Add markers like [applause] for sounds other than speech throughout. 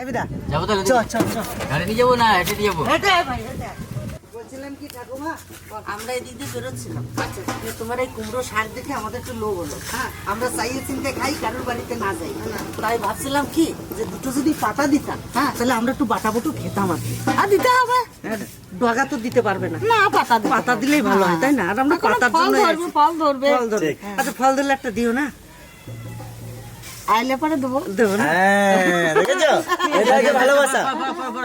এই বিদা। যাব তাহলে চ চ চ। গাড়ি নিয়ে যাব না? হেঁটে নিয়ে যাব? হেঁটে আয় ভাই হেঁটে আয়। বলছিলাম কি ঠাকুমা আমরা এদিক দিয়ে বেরোচ্ছিলাম। আচ্ছা তোমার এই কুমড়ো শাক দেখে আমাদের একটু লোভ হলো। হ্যাঁ আমরা চাইয়ে চিনতে খাই কারোর বাড়িতে না যাই। তাই ভাবছিলাম কি যে দুটো যদি পাতা দিতাম হ্যাঁ তাহলে আমরা একটু বাটা বুটু খেতাম আর কি। আর দিতে হবে। ডগা তো দিতে পারবে না। না পাতা পাতা দিলেই ভালো হয় তাই না? আর আমরা পাতার জন্য ফল ধরবে ফল ধরবে। আচ্ছা ফল ধরলে একটা দিও না? আইলে পরে দেবো। দেবো হ্যাঁ এটা ভালোবাসা।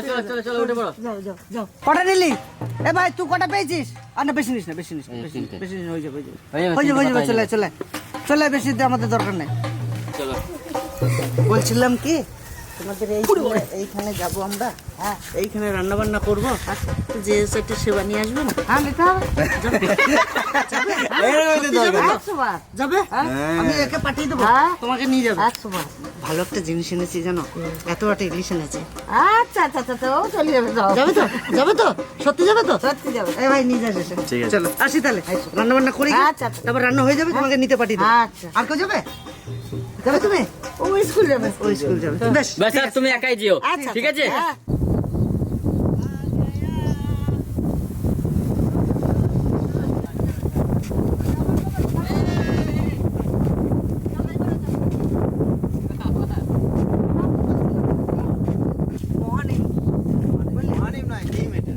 চলো চলো চলো উঠে পড়ো। যাও যাও যাও। কটা নিলি? এ ভাই তুই কটা পেয়েছিস? আর না বেশি নিস না বেশি নিস বেশি নিস তিনটে। বেশি নিস হয়ে যাবে হয়ে যাবে। হয়ে চলে চলে। চলে বেশি দিয়ে আমাদের দরকার নেই। বলছিলাম কি? তোমাদের এই এইখানে যাব আমরা। হ্যাঁ। এইখানে রান্না বান্না করব যে সেটা সেবা নিয়ে আসবে না। হ্যাঁ নিতে হবে। যাবে? আমি একে পাঠিয়ে দেবো। হ্যাঁ। তোমাকে নিয়ে যাবে। একশো ভালো একটা জিনিস এনেছি জানো? এত একটা ইলিশ এনেছি। আচ্ছা আচ্ছা আচ্ছা তো চলে যাবে যাবে তো? যাবে তো? সত্যি যাবে তো? সত্যি যাবে। এই ভাই নিয়ে ঠিক আছে। চলো আসি তাহলে। রান্না বান্না করি? আচ্ছা, আচ্ছা। তারপর রান্না হয়ে যাবে তোমাকে নিতে পাঠিয়ে দেবো। আচ্ছা। আর কেউ যাবে? যাবে তুমি? ও স্কুল যাবে। ওই স্কুল যাবে। বেশ ব্যাস আর তুমি একাই যেও। আচ্ছা ঠিক আছে? হ্যাঁ।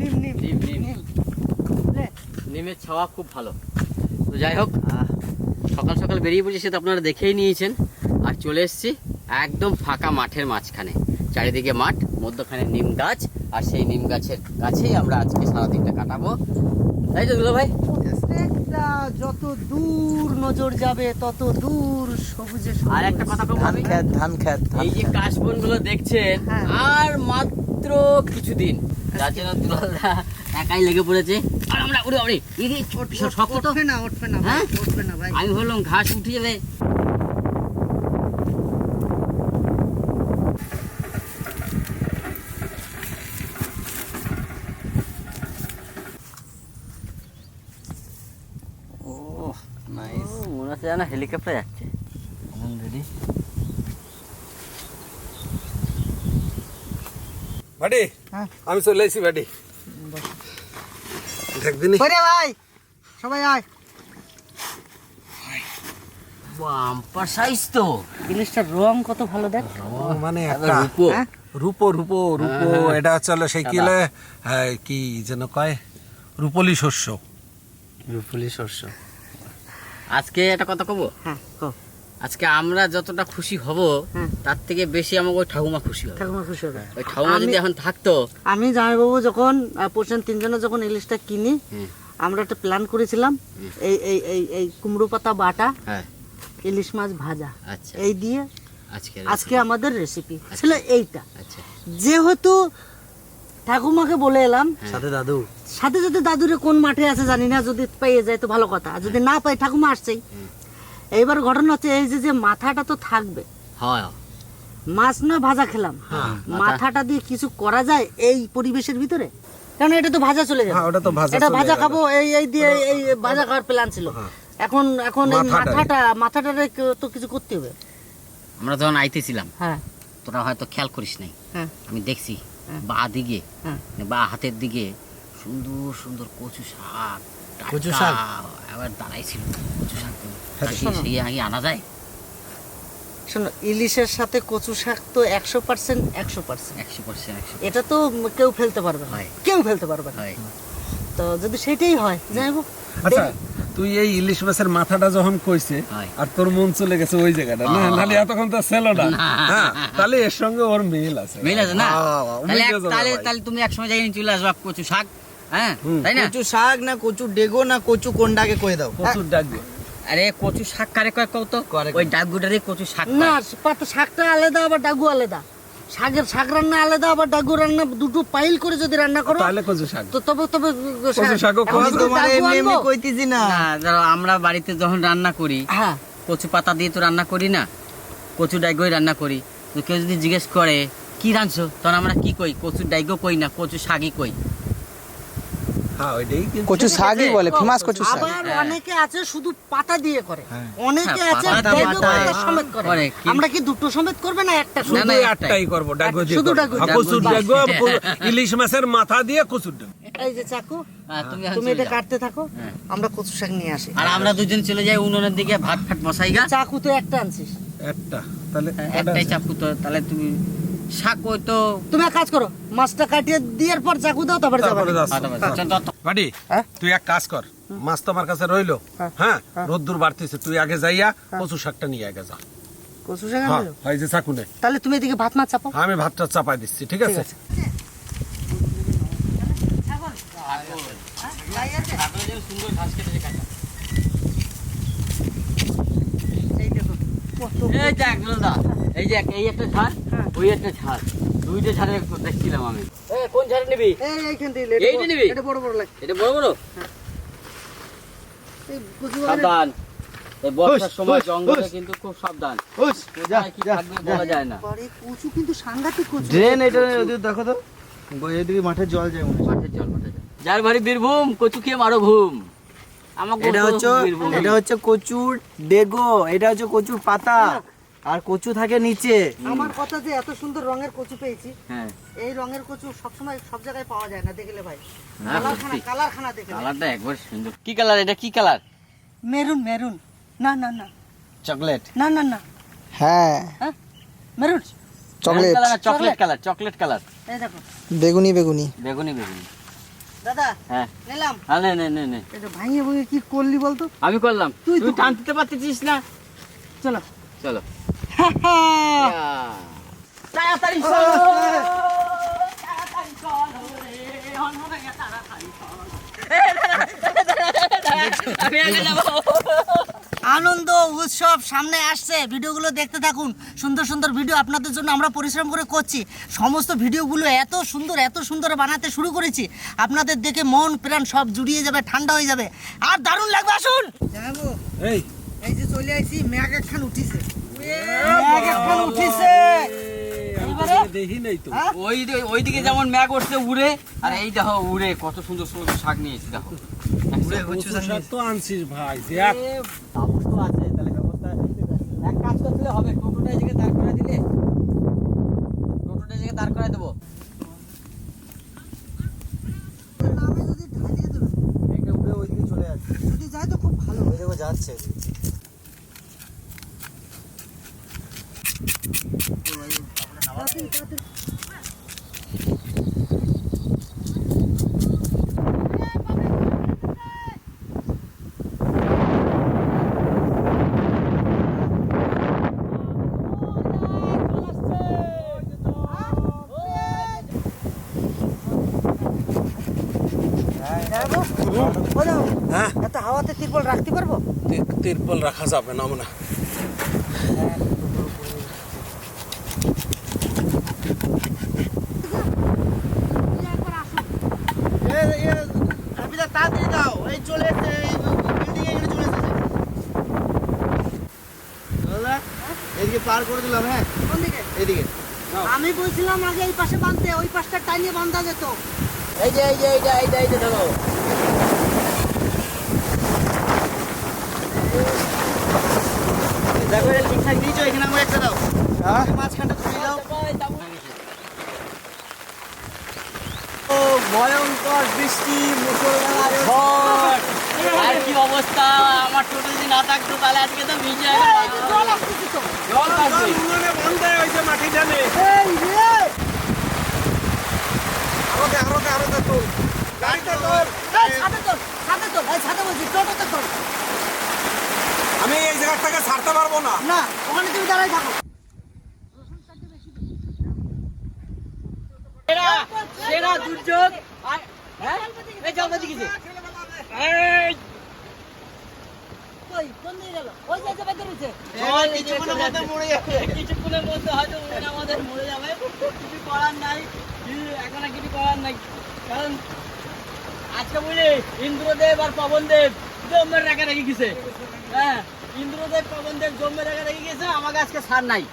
নিম নিম। নিম নিম নিমের ছাওয়া খুব ভালো। তো যাই হোক সকাল সকাল বেরিয়ে পড়েছে সে তো আপনারা দেখেই নিয়েছেন। আর চলে এসেছি একদম ফাঁকা মাঠের মাঝখানে। চারিদিকে মাঠ মধ্যখানে নিম গাছ আর সেই নিম গাছের কাছেই আমরা আজকে সারাদিনটা কাটাবো। তাই তো দুলো ভাই যত দূর নজর যাবে তত দূর সবুজে আর একটা কথা ধান আমি খেত ধান খেত এই যে কাশবনগুলো দেখছেন হ্যাঁ। আর মাত্র কিছুদিন। যার জন্য দুলালদা একাই লেগে পড়েছে। আর আমরা উড়ে উড়ে এই ছোট ছোট শক্ত তো। উঠবে না উঠবে না ভাই হ্যাঁ? উঠবে না ভাই। আমি ভাবলাম ঘাস উঠে যাবে ও নাইস ও, মনে হচ্ছে যেন হেলিকপ্টার যাচ্ছে। রেডি হ্যাঁ। আমি চলে এসেছি ভাই সবাই আয়। বাম্পার সাইজ তো। ইলিশটার রং কত ভালো দেখ। মানে একটা রূপো। হ্যাঁ? রূপো রূপো রূপো এটা সেই কিলে কি যেন কয়? রূপলি শস্য। রূপলি শস্য। আজকে একটা কথা কব? হ্যাঁ আজকে আমরা যতটা খুশি হব তার থেকে বেশি আমাকে ওই ঠাকুমা খুশি হবে। ঠাকুমা খুশি হবে। ওই ঠাকুমা যদি এখন থাকতো। আমি জামাইবাবু যখন পোষণ তিনজনে যখন ইলিশটা কিনি আমরা একটা প্ল্যান করেছিলাম এই এই এই এই কুমড়ো পাতা বাটা হ্যাঁ। ইলিশ মাছ ভাজা। আচ্ছা। এই দিয়ে আজকে আজকে আমাদের রেসিপি ছিল এইটা। আচ্ছা। যেহেতু ঠাকুমাকে বলে এলাম সাথে দাদু। সাথে সাথে দাদুরে কোন মাঠে আছে জানি না যদি পেয়ে যায় তো ভালো কথা। আর যদি না পাই ঠাকুমা আসছেই। এইবার ঘটনা হচ্ছে এই যে যে মাথাটা তো থাকবে। মাছ না ভাজা খেলাম। হ্যাঁ, মাথাটা দিয়ে কিছু করা যায় এই পরিবেশের ভিতরে? কারণ এটা তো ভাজা চলে যাবে হ্যাঁ ওটা তো ভাজা এটা ভাজা খাব এই এই দিয়ে এই এই ভাজা খাওয়ার প্ল্যান ছিল। এখন এখন এই। মাথাটা মাথাটারে তো কিছু করতে হবে। আমরা যখন আইতেছিলাম হ্যাঁ। তোরা হয়তো খেয়াল করিস নাই। হ্যাঁ। আমি দেখছি। হ্যাঁ। বা দিকে হ্যাঁ। বা হাতের দিকে সুন্দর সুন্দর কচু শাক কচু শাক? আবার দাঁড়াইছিল কচু শাক। হ্যাঁ। সেই আগে আনা যায় শোনো ইলিশের সাথে কচু শাক তো একশো পার্সেন্ট একশো পার্সেন্ট একশো পার্সেন্ট এটা তো কেউ ফেলতে পারবে না হয়। কেউ ফেলতে পারবে না হয় তো যদি সেটাই হয় যাই হোক আচ্ছা তুই এই ইলিশ মাছের মাথাটা যখন কইছে আর তোর মন চলে গেছে ওই জায়গাটা না? নালে এতক্ষণ তো ছিল না। হ্যাঁ তাহলে এর সঙ্গে ওর মিল আছে। মিল আছে না? তাহলে তাহলে তাহলে তুমি এক সময় যাই চলে আসবা কচু শাক হ্যাঁ? তাই না? কচু শাক না কচু ডেগো না কচু কোনটাকে কয়ে দাও? প্রচুর ডাকবে আরে কচু শাক কারে কয় কও তো? করে ওই ডাকগুটারে কচু শাক না। পাতা শাকটা আলাদা আবার ডাগু আলাদা। শাকের শাক রান্না আলাদা আবার ডাগু রান্না দুটো পাইল করে যদি রান্না করো তাহলে কচু শাক। তো তবে তবে কচু শাক তোমার এমনি এমনি কইতেছি না। না আমরা বাড়িতে যখন রান্না করি হ্যাঁ। কচু পাতা দিয়ে তো রান্না করি না কচু ডাইগই রান্না করি। তো কেউ যদি জিজ্ঞেস করে কি রাঁধছো? তখন আমরা কি কই? কচু ডাইগো কই না কচু শাকই কই? কচু শাকই বলে ফেমাস কচু শাক। আবার অনেকে আছে শুধু পাতা দিয়ে করে। অনেকে হ্যাঁ, আছে পাতা পাতা সমেত করে। আমরা কি দুটো সমেত করবে না একটা শুধু শুধু একটাই? করব দিয়ে শুধু। হ্যাঁ, কচুর [laughs] ইলিশ মাছের মাথা দিয়ে কচুর এই যে চাকু হ্যাঁ, তুমি তুমি এটা কাটতে থাকো হ্যাঁ। আমরা কচু শাক নিয়ে আসি। আর আমরা দুজন চলে যাই উনুনের দিকে ভাত ফাট বসাই গা। চাকু তো একটা আনছিস। একটা তাহলে হ্যাঁ, একটাই আছে? চাকু তো তাহলে তুমি শাক তো তুমি এক কাজ করো মাছটা কাটিয়ে দেওয়ার পর চাকু দাও তারপরে যাবে। আচ্ছা, আচ্ছা, হ্যাঁ? তুই এক কাজ কর মাছ তো আমার কাছে রইল হ্যাঁ। রোদ্দুর বাড়তেছে তুই আগে যাইয়া কচু শাকটা নিয়ে আগে যা। কচু শাক হ্যাঁ যে চাকুনে তাহলে তুমি এদিকে ভাত মাছ চাপাও। আমি ভাতটা চাপাই দিচ্ছি ঠিক আছে? সুন্দর ঘাস কাকা। এই দেখো কত এই দেখ দা এই যে এই একটা ঝাড়। ওই একটা ঝাড় দুইটা ঝাড়ে দেখছিলাম আমি। এ, কোন ঝাড়ে নিবি? এই এইখান থেকে এইটা নিবি? এটা বড় বড় লাগে এটা বড় বড়? এই কচু সাবধান। এই বর্ষার সময় জঙ্গলে কিন্তু খুব সাবধান। হুস, যা, কি থাকবে বলা যায় না। বাড়ি কচু কিন্তু সাংঘাতিক কচু। ড্রেন এটা দেখো তো। এদিকে মাঠে জল যায় মাঠে চল মাঠে যার বাড়ি বীরভূম কচু খেয়ে মারো ঘুম। আমাকে এটা হচ্ছে এটা হচ্ছে কচুর ডেগো এটা হচ্ছে কচুর পাতা। আর কচু থাকে নিচে। আমার কথা যে এত সুন্দর রঙের কচু পেয়েছি হ্যাঁ। এই রঙের কচু সবসময় সব জায়গায় পাওয়া যায় না দেখলে ভাই। হ্যাঁ, কালার খানা সত্যি। কালার খানা দেখলে কালারটা একবার সুন্দর। কি কালার এটা? কি কালার? Maroon maroon. না না না। চকলেট। না না না। হ্যাঁ। Maroon? Chocolate. Chocolate colour chocolate colour. বেগুনি বেগুনি। বেগুনি বেগুনি। দাদা হ্যাঁ। নিলাম। হ্যাঁ নে নে নে নে। এটা ভাঙিয়ে ভাঙিয়ে কি করলি বলতো? আমি করলাম। তুই তো- টানতে পারতেছিস না। চলো। চলো। হ্যাঁ। তাড়াতাড়ি চল। [laughs] আমি আগে যাব। আনন্দ উৎসব সামনে আসছে। ভিডিওগুলো দেখতে থাকুন। সুন্দর সুন্দর ভিডিও আপনাদের জন্য আমরা পরিশ্রম করে করছি। সমস্ত ভিডিওগুলো এত সুন্দর এত সুন্দর বানাতে শুরু করেছি। আপনাদের দেখে মন প্রাণ সব জুড়িয়ে যাবে ঠান্ডা হয়ে যাবে। আর দারুণ লাগবে আসুন! এই। এই যে চলে আইছি ম্যাগ একখান উঠিছে। ম্যাগ একখান উঠিছে! দেখি নাই তো। হ্যাঁ? ওই ওইদিকে যেমন ম্যাগ উঠছে উড়ে। আর এই দেখো উড়ে কত সুন্দর সুন্দর শাক নিয়েছি দেখো। কচু শাক তো আনছিস ভাই দেখ। এ, তো আছে, তাহলে ব্যবস্থা এক কাজ করতে হবে টোটোটা এদিকে দাঁড় করে দিলে। টোটোটা এদিকে দাঁড় করে দেবো। নামে যদি ঢালিয়ে উড়ে ওইদিকে চলে যাচ্ছে যদি যায় তো খুব ভালো। হয়ে দেখো যাচ্ছে তাড়াতাড়ি, তাড়াতাড়ি। যাব? ও যাব। হ্যাঁ এত হাওয়াতে তিরপল রাখতে পারব? তিরপল রাখা যাবে না মনে হয়। তাড়াতাড়ি দাও এই চলে এদিকে। পার করে দিলাম হ্যাঁ কোন দিকে এদিকে আমি বলছিলাম আগে এই পাশে বাঁধতে ওই পাশটা টাইনিয়ে বাঁধা যেত। এই যে এই যে এইটা এইটা এইটা ধরো দেখো এটা অবস্থা আমার টোটো যদি না থাকতো তাহলে আজকে তো ভিজে জল আসতেছে তো আরও আরও দে আরও দে তোর গাড়িটা তোর এই ছাদে তোল ছাদে তোল এই ছাদে বলছি টোটোতে তোল আমি জায়গাটাকে ছাড়তে পারব না। না ওখানে তুমি দাঁড়াই থাকো। সেরা সেরা দুর্যোগ। আর হ্যাঁ? এই জল বাজি কিছু এই। কই কোন দিকে গেল? ওই যে যে রয়েছে। কিছুক্ষণের মধ্যে মরে যাবে। কিছুক্ষণের মধ্যে হয়তো উনুন আমাদের মরে যাবে। কিছু করার নাই। কি- এখন আর কিছু করার নাই। কারণ আজকে বুঝলি ইন্দ্রদেব আর পবনদেব রেখে রেখে গেছে। হ্যাঁ? ইন্দ্রদেব পবনদেব জম্মের রেখে রেখে গেছে আমাকে আজকে সার নাই।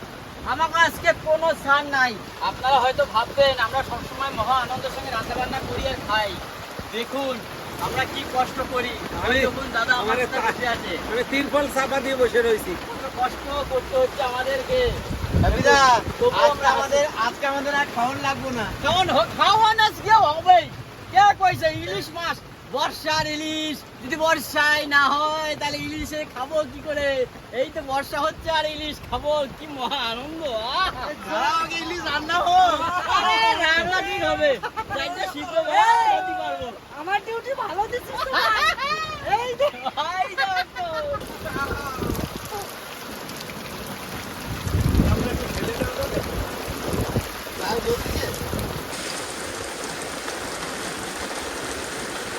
আমাকে আজকে কোনো সার নাই। আপনারা হয়তো ভাববেন আমরা সবসময় মহা আনন্দের সঙ্গে রান্না বান্না করি আর খাই। দেখুন আমরা কি কষ্ট করি। আমি- দেখুন দাদা আমার তা- আছে। আমি তিরপল চাপা দিয়ে বসে রয়েছি। কত কষ্ট করতে হচ্ছে আমাদেরকে। আমাদের আজকে আমাদের আর খাওয়ান লাগবো না। কেমন খাওয়ান আজকে হবে। কে কইছে ইলিশ মাছ? বর্ষার ইলিশ যদি বর্ষায় না হয় তাহলে ইলিশে খাব কি করে? এই তো বর্ষা হচ্ছে আর ইলিশ খাব। কি মহা আনন্দ ইলিশ রান্না হোক। আরে রান্না ঠিক হবে। আমার ডিউটি ভালো দিচ্ছে [laughs] এই যে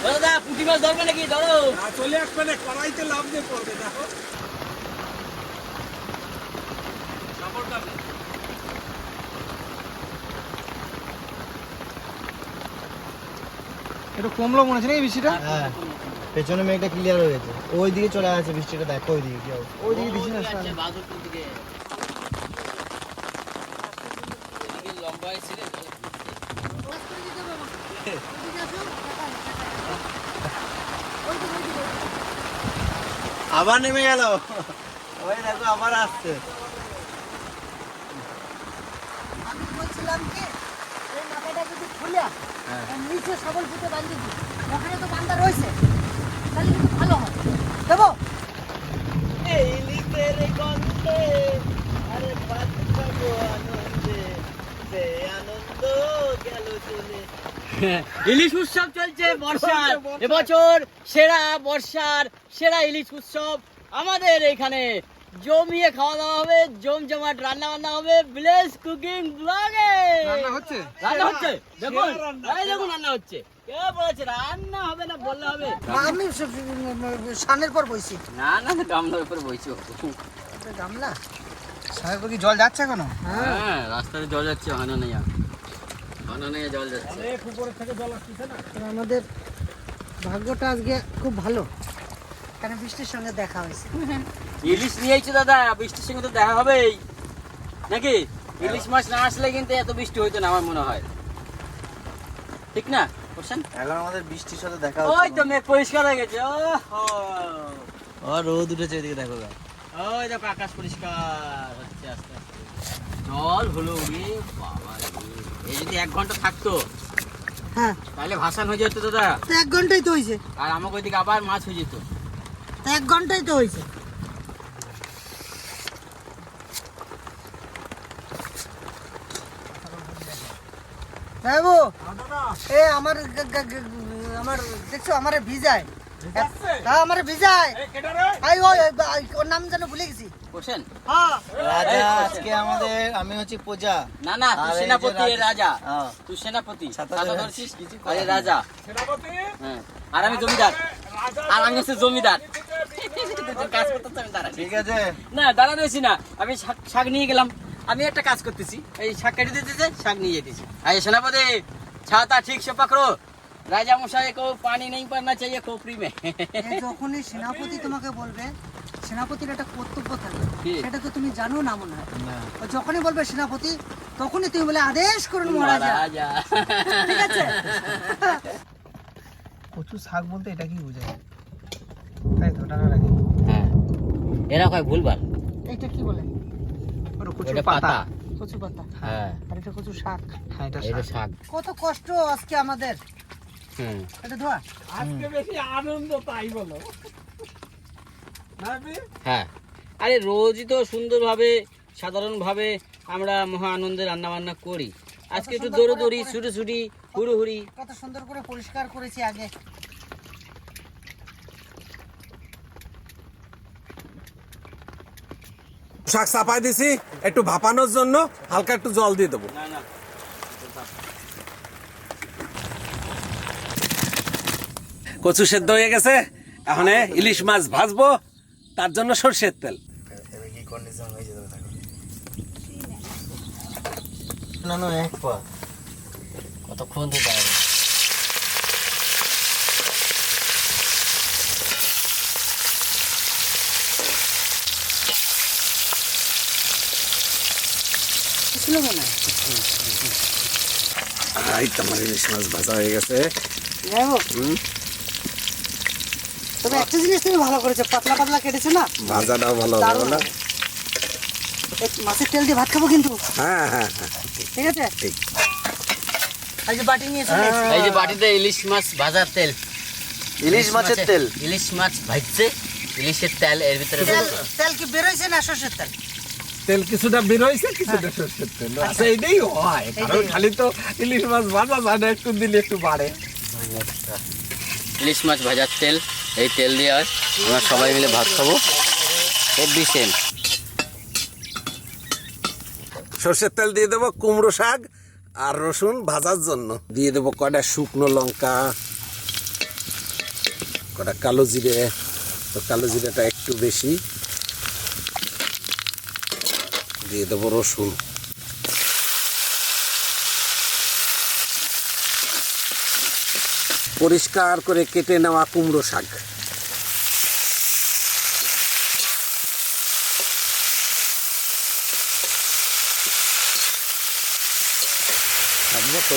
দাদা পুঁটি মাছ ধরবে নাকি? ধরো। চলে আসবে না কড়াইতে লাভ দিয়ে পড়বে দেখো। একটু কমলো মনে হচ্ছে নাকি বৃষ্টিটা? হ্যাঁ পেছনে মেঘটা ক্লিয়ার হয়ে গেছে। ওই দিকে চলে আসছে বৃষ্টিটা দেখো ওই দিকে কি। ওই দিকে বৃষ্টি যাচ্ছে বাদুরপুর দিকে এদিকে লম্বা হয়েছে রে। আবার নেমে গেল। ওই দেখো আবার আসছে। আমি বলছিলাম কি এই মাথাটা যদি খুলে হ্যাঁ। নিচে সবল ফুটে বাঁধিয়ে দিই ওখানে তো বান্ধা রয়েছে তাহলে কিন্তু ভালো হয় দেবো এই লিখের গন্ধে আরে বাচ্চাগো আনন্দে সে আনন্দ গেল চলে [laughs] ইলিশ উৎসব চলছে বর্ষার। এবছর সেরা বর্ষার সেরা ইলিশ উৎসব আমাদের এখানে। জমিয়ে খাওয়া দাওয়া হবে জমজমাট রান্না বান্না হবে ভিলেজ কুকিং ব্লগে রান্না হচ্ছে? রান্না হচ্ছে? দেখুন এই দেখুন রান্না হচ্ছে। কে বলেছে রান্না হবে না বললে হবে? আমি সানের পর বইছি। না না গামলার উপর বইছো। গামলা? সাহেব কি জল যাচ্ছে এখনও? হ্যাঁ রাস্তায় জল যাচ্ছে আসতেছে না আমাদের ভাগ্যটা আজকে খুব ভালো। কারণ বৃষ্টির সঙ্গে দেখা হয়েছে? ইলিশ নিয়ে আইছো দাদা বৃষ্টির সঙ্গে তো দেখা হবেই। নাকি? ইলিশ মাছ না আসলে কিন্তু এত বৃষ্টি হইতো না আমার মনে হয়। ঠিক না বলছেন এখন আমাদের বৃষ্টির সাথে দেখা ওই তো মেঘ পরিষ্কার হয়ে গেছে ও রোদ উঠেছে এদিকে দেখো গা। ওই দেখো আকাশ পরিষ্কার হচ্ছে আস্তে আস্তে। জল হলো বাবা রে। এই যদি এক ঘণ্টা থাকতো হ্যাঁ। তাহলে ভাসান হয়ে যেত দাদা। তো এক ঘন্টাই তো হয়েছে। আর আমাকে ওইদিকে আবার মাছ হয়ে যেত। তো এক ঘন্টাই তো হয়েছে। এ আমার গ- গ- গ- আমার দেখছ আমারে ভিজায়। হ্যাঁ আমারে আই ওই ওর নাম যেন ভুলে গেছি। হ্যাঁ। রাজা আজকে আমাদের আমি হচ্ছি প্রজা। না না তুই আর এই যে সেনাপতি রাজা। রাজা। হ্যাঁ। তুই সেনাপতি। ছাতা ছাতা ধরে ধরছিস? আরে রাজা। সেনাপতি? হ্যাঁ। আর আমি জমিদার। আর আমি হচ্ছে জমিদার। কাজ আমি ঠিক আছে। না দাঁড়া রয়েছি না। আমি শাক শাক নিয়ে গেলাম। আমি একটা কাজ করতেছি। এই শাক কেটে দিতেছে শাক নিয়ে যেতেছি। আরে সেনাপতি ছাতা ঠিক সে পাকড়ো। রাজা মশাই কো পানি নেই পারনা চাইয়ে খোপড়ি মে। যখনই সেনাপতি তোমাকে বলবে সেনাপতির একটা কর্তব্য থাকে? সেটা তো তুমি জানো না মনে হয়। না। ও যখনই বলবে সেনাপতি তখনই তুমি বলে আদেশ করুন মহারাজা। রাজা ঠিক আছে? কচু শাক বলতে এটা কি বোঝায়? তাই তো টাকা রাখি হ্যাঁ। এরা কয় ভুলবার এইটা কি বলে? ওটা কচু ওটা পাতা। পাতা। কচু পাতা। হ্যাঁ। আর এটা কচু শাক। হ্যাঁ এটা এটা শাক। শাক। কত কষ্ট আজকে আমাদের। এটা ধোয়া। আজকে বেশি আনন্দ তাই বলো। হ্যাঁ। আরে রোজই তো সুন্দরভাবে সাধারণভাবে আমরা মহা আনন্দে রান্না বান্না করি। আজকে একটু দৌড়োদৌড়ি ছুটি ছুটি হুড়োহুড়ি। কত সুন্দর করে পরিষ্কার করেছি আগে। শাক চাপাই দিছি একটু ভাপানোর জন্য হালকা একটু জল দিয়ে দেবো। না না। কচু সেদ্ধ হয়ে গেছে। এখন ইলিশ মাছ ভাজবো তার জন্য সর্ষের তেল। কি কন্ডিশন হয়ে যেতে না না এক পা। কতক্ষণ তো যাবে ছিল এই তো ইলিশ মাছ ভাজা হয়ে গেছে। হুম। তবে একটা জিনিস তুমি ভালো করেছ পাতলা পাতলা কেটেছো না? ভাজাটাও ভালো হবে না মাছের তেল দিয়ে ভাত খাব কিন্তু? হ্যাঁ হ্যাঁ হ্যাঁ ঠিক। আছে? ঠিক। এই যে বাটি নিয়ে চলে এই যে বাটিতে ইলিশ মাছ ভাজার তেল। ইলিশ মাছের তেল। ইলিশ মাছ ভাজছে ইলিশের তেল এর ভিতরে তেল কি বেরোইছে না সর্ষের তেল? তেল কিছুটা বের হয়েছে কিছুটা সর্ষের তেল। আচ্ছা এইটাই হয় কারণ খালি তো ইলিশ মাছ ভাজা যায় না একটু দিলে একটু বাড়ে। ইলিশ মাছ ভাজার তেল। এই তেল দিয়ে আজ আমরা সবাই মিলে ভাত খাব। হেভি সেম সর্ষের তেল দিয়ে দেবো কুমড়ো শাক আর রসুন ভাজার জন্য। দিয়ে দেবো কয়টা শুকনো লঙ্কা কটা কালো জিরে। তো কালো জিরেটা একটু বেশি। দিয়ে দেবো রসুন। পরিষ্কার করে কেটে নেওয়া কুমড়ো শাক।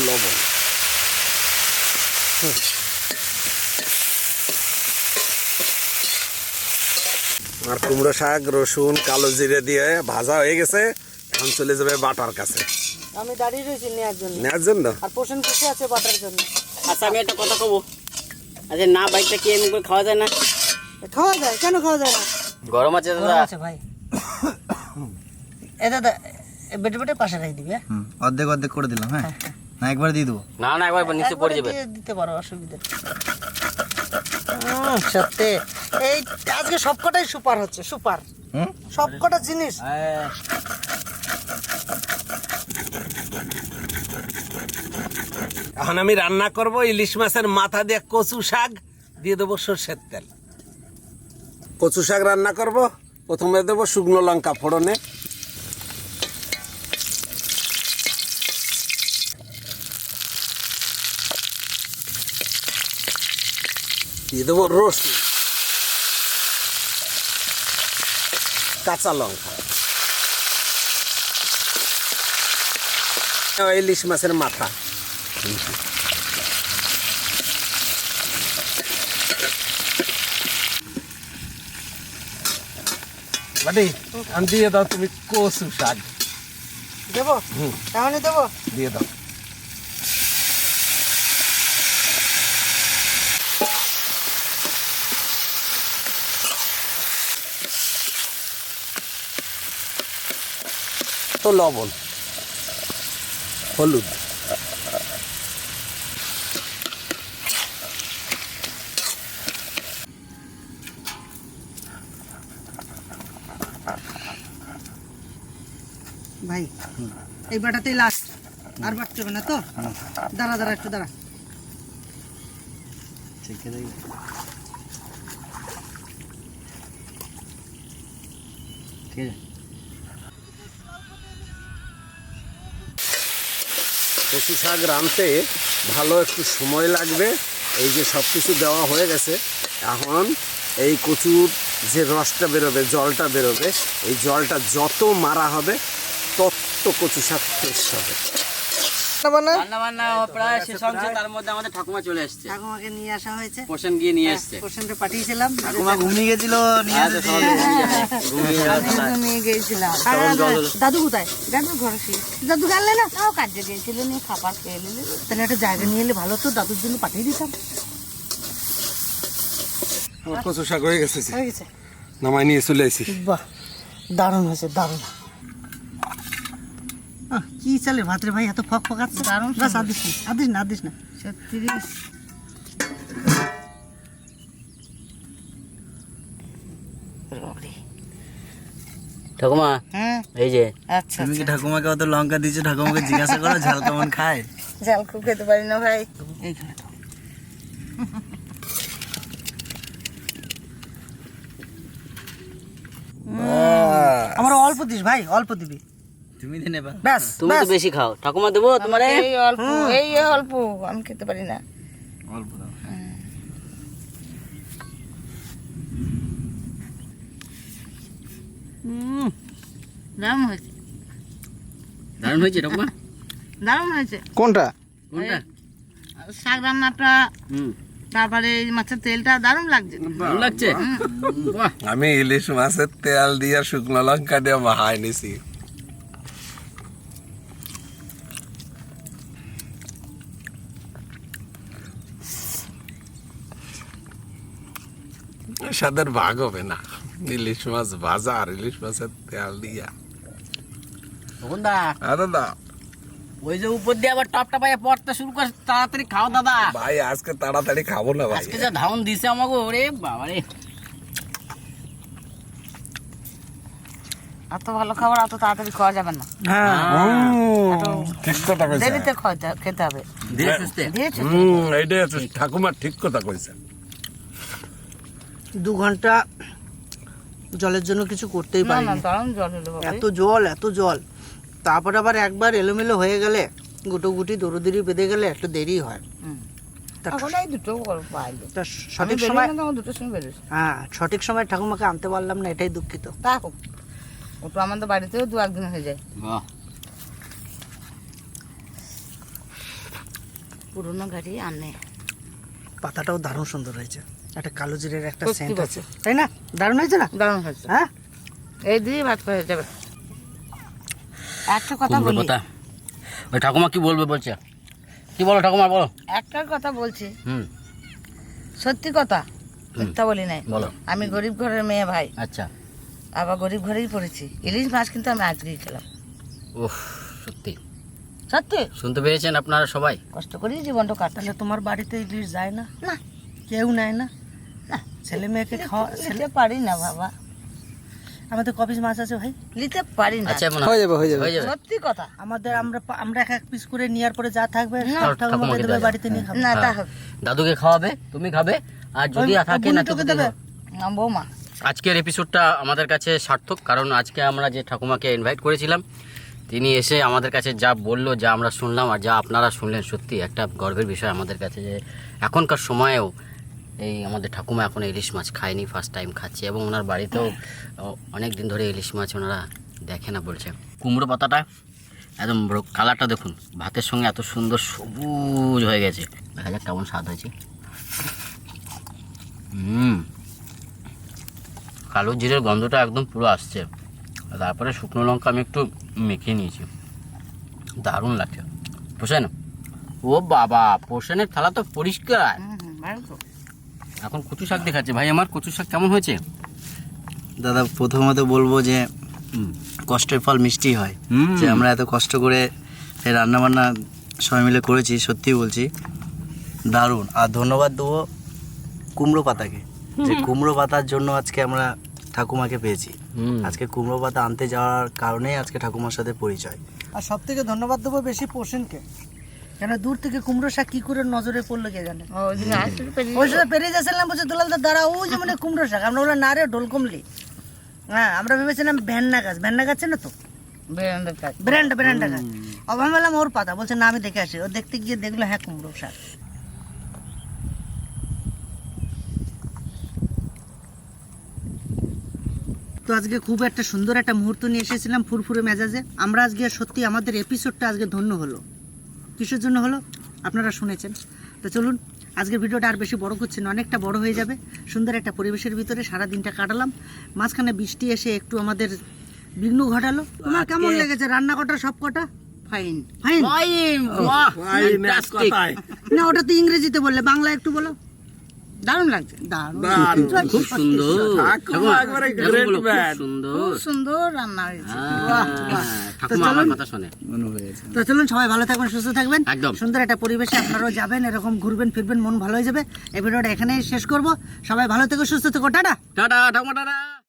লবণ। আর কুমড়ো শাক রসুন কালো জিরে দিয়ে ভাজা হয়ে গেছে এখন চলে যাবে বাটার কাছে। আমি দাঁড়িয়ে রয়েছি নেওয়ার জন্য। নেওয়ার জন্য? আর পোষণ বসে আছে বাটার জন্য? আচ্ছা আমি একটা কথা কব। আচ্ছা না বাইকটা কি এমনি করে খাওয়া যায় না? খাওয়া যায় কেন খাওয়া যায় না? গরম আছে দাদা? আছে ভাই। এ দাদা এ বেটে বেটে পাশে রাখি দিবি হ্যাঁ? হুম, অর্ধেক অর্ধেক করে দিলাম হ্যাঁ? না একবার দিয়ে দেবো। না না একবার নিচে পড়ে যাবে। দিতে পারো অসুবিধা। সত্যি। এই আজকে সবকটাই সুপার হচ্ছে সুপার। হুম? সবকটা জিনিস। এখন আমি রান্না করব ইলিশ মাছের মাথা দিয়ে কচু শাক, দিয়ে দেবো সর্ষের তেল। কচু শাক রান্না করব, প্রথমে দেবো শুকনো লঙ্কা ফোড়নে। দিয়ে দেবো রসুন, কাঁচা লঙ্কা। ইলিশ মাছের মাথা। বাটি আমি দিয়ে দাও তুমি কচু শাক দেবো? এমনই দেবো? দিয়ে দাও তো লবণ হলুদ ভাই এই বাটাতেই লাস্ট আর হবে না তো? দাঁড়া দাঁড়া একটু দাঁড়া। ঠিক ঠিক আছে। কচু শাক রাঁধতে ভালো একটু সময় লাগবে। এই যে সব কিছু দেওয়া হয়ে গেছে। এখন এই কচুর যে রসটা বেরোবে জলটা বেরোবে এই জলটা যত মারা হবে তত কচু শাক ফ্রেশ হবে। দাদু কোথায়? দাদু ঘরে দাদু গেলে না? তাও কাজে গিয়েছিল নিয়ে খাবার খেয়ে নিলে। তাহলে একটা জায়গা নিয়ে এলে ভালো তো দাদুর জন্য পাঠিয়ে দিতাম। কচু শাক হয়ে গেছে। হয়ে গেছে? নামাই নিয়ে চলে আসি বাহ দারুণ হয়েছে দারুণ। আহ, কি চালে ভাতরে ভাই এত ফক ফকাচ্ছে দারুণ বাস আদিস না আদিস না আদিস না। ছত্রিশ। ঠাকুমা হ্যাঁ। এই যে আচ্ছা তুমি কি ঠাকুমাকে অত লঙ্কা দিয়েছ? ঠাকুমাকে জিজ্ঞাসা করো ঝাল কেমন খায়? ঝাল খুব খেতে পারি না ভাই। এইখানে আমার অল্প দিস ভাই অল্প দিবি। তুমি দিয়ে নেবা। ব্যাস তুমি তো বেশি খাও। ঠাকুমা দেবো তোমার? এই অল্প এই অল্প আমি খেতে পারি না। অল্প দাও। দারুণ হয়েছে। দারুণ হয়েছে ঠাকুমা? [laughs] দারুণ হয়েছে। কোনটা? কোনটা? শাক রান্নাটা হুম। তারপরে এই মাছের তেলটা দারুণ লাগছে। লাগছে? আমি ইলিশ মাছের তেল দিয়ে শুকনো লঙ্কা দিয়ে মাহাই নিছি। সাদের ভাগ হবে না। ইলিশ মাছ ভাজা আর ইলিশ মাছের তেল দিয়া। তখন দা আরে দা ওই যে উপর দিয়ে আবার টপটা পায়ে পড়তে শুরু করে তাড়াতাড়ি খাও দাদা। ভাই আজকে তাড়াতাড়ি খাব না ভাই। আজকে যা ধাউন দিছে আমাকে ওরে বাবারে। এত ভালো খাবার এত তাড়াতাড়ি খাওয়া যাবে না। হ্যাঁ ঠিক কথা কইছে। দেরিতে খেতে হবে। ধীরে সুস্থে হুম এইটাই আছে। ঠাকুমা ঠিক কথা কইছে। দু ঘণ্টা জলের জন্য কিছু করতেই না না পারিনি। জল এত জল এত জল। তারপর আবার একবার এলোমেলো হয়ে গেলে গুটো গুটি দৌড়দিরি বেঁধে গেলে একটু দেরি হয়। সঠিক সময় হ্যাঁ সঠিক সময় ঠাকুমাকে আনতে পারলাম না এটাই দুঃখিত। তা হোক ও তো আমাদের বাড়িতেও দু একদিন হয়ে যায়। পুরোনো গাড়ি আনে। পাতাটাও দারুণ সুন্দর হয়েছে। একটা কালো জিরের একটা সেন্ট আছে। তাই না? দারুণ হয়েছে না? দারুণ হয়েছে। হ্যাঁ? এই দিয়ে ভাত খাওয়া যাবে। একটা কথা বলি। পাতা ওই ঠাকুমা কি বলবে বলছে? কি বলো ঠাকুমা বলো। একটা কথা বলছি। হুম। সত্যি কথা? মিথ্যা বলি নাই। বলো। আমি গরিব ঘরের মেয়ে ভাই। আচ্ছা। আবার গরিব ঘরেই পড়েছি। ইলিশ মাছ কিন্তু আমি আজকেই খেলাম উফ সত্যি। সত্যি? শুনতে পেরেছেন আপনারা সবাই? কষ্ট করেই জীবনটা কাটালে তোমার বাড়িতে ইলিশ যায় না? না কেউ নেয় না। ছেলে মেয়েকে খাওয়া ছেলে পারি না বাবা। আমাদের কপিস মাছ আছে ভাই। নিতে পারি না। আচ্ছা হয়ে। যাবে হয়ে যাবে। হয়ে যাবে। সত্যি কথা। আমাদের আমরা আমরা এক এক পিস করে নেওয়ার পরে যা থাকবে ঠাকুমাকে ঠাকুমাকে দেবে বাড়িতে নিয়ে খাবে না তা হ্যাঁ। দাদুকে খাওয়াবে তুমি খাবে আর যদি থাকে না তোকে? দেবে। না বৌমা। আজকের এপিসোডটা আমাদের কাছে সার্থক কারণ আজকে আমরা যে ঠাকুমাকে ইনভাইট করেছিলাম তিনি এসে আমাদের কাছে যা বলল যা আমরা শুনলাম আর যা আপনারা শুনলেন সত্যি একটা গর্বের বিষয় আমাদের কাছে যে এখনকার সময়েও এই আমাদের ঠাকুমা এখন ইলিশ মাছ খায়নি ফার্স্ট টাইম খাচ্ছে এবং ওনার বাড়িতেও অনেক দিন ধরে ইলিশ মাছ ওনারা দেখে না বলছে। কুমড়ো পাতাটা একদম কালারটা দেখুন, ভাতের সঙ্গে এত সুন্দর সবুজ হয়ে গেছে। দেখা যাক কেমন স্বাদ হয়েছে। হুম। কালো জিরের গন্ধটা একদম পুরো আসছে। তারপরে শুকনো লঙ্কা আমি একটু মেখে নিয়েছি। দারুণ লাগছে। পোষেন? ও বাবা পোষণের থালা তো পরিষ্কার। এখন কচু শাক দেখাচ্ছে। ভাই আমার কচু শাক কেমন হয়েছে? দাদা প্রথমত বলব যে কষ্টের ফল মিষ্টি হয়। হুম। যে আমরা এত কষ্ট করে রান্না বান্না সবাই মিলে করেছি সত্যি বলছি। দারুণ। আর ধন্যবাদ দেবো কুমড়ো পাতাকে। যে কুমড়ো পাতার জন্য আজকে আমরা ঠাকুমাকে পেয়েছি। হুম। আজকে কুমড়ো পাতা আনতে যাওয়ার কারণেই আজকে ঠাকুমার সাথে পরিচয়। আর সব থেকে ধন্যবাদ দেবো বেশি পোষণকে। কেন দূর থেকে কুমড়ো শাক কি করে নজরে পড়ল কে জানে? ওই পেরিয়ে সময় পেরিয়ে যাচ্ছিলাম বলছে ওই যে মানে [laughs] কুমড়ো শাক আমরা বললাম না রে হ্যাঁ আমরা ভেবেছিলাম ভ্যান্না গাছ। ভ্যান্না গাছ না তো? ব্র্যান্ড ব্র্যান্ড গাছ। বললাম ওর পাতা। বলছে না আমি দেখে আসি। ও দেখতে গিয়ে দেখল হ্যাঁ কুমড়ো শাক। তো আজকে খুব একটা সুন্দর একটা মুহূর্ত নিয়ে এসেছিলাম ফুরফুরে মেজাজে। আমরা আজকে সত্যি আমাদের এপিসোডটা আজকে ধন্য হলো। কিসের জন্য হলো আপনারা শুনেছেন। তো চলুন আজকের ভিডিওটা আর বেশি বড় করছেন না অনেকটা বড় হয়ে যাবে। সুন্দর একটা পরিবেশের ভিতরে সারা দিনটা কাটালাম। মাঝখানে বৃষ্টি এসে একটু আমাদের বিঘ্ন ঘটালো। তোমার কেমন লেগেছে? রান্না কটা? সব কটা ফাইন ফাইন ফাইন। না ওটা তো ইংরেজিতে বললে বাংলা একটু বলো। দারুণ লাগছে দারুণ খুব সুন্দর। খুব সুন্দর। রান্না হয়েছে। হ্যাঁ, ঠাকুমা আমার কথা শোনে। তো চলুন সবাই ভালো থাকবেন সুস্থ থাকবেন। একদম। সুন্দর একটা পরিবেশে আপনারাও যাবেন এরকম ঘুরবেন ফিরবেন মন ভালো হয়ে যাবে। এই ভিডিওটা এখানেই শেষ করব। সবাই ভালো থেকো সুস্থ থেকো টাটা। টাটা ঠাকুমা টাটা।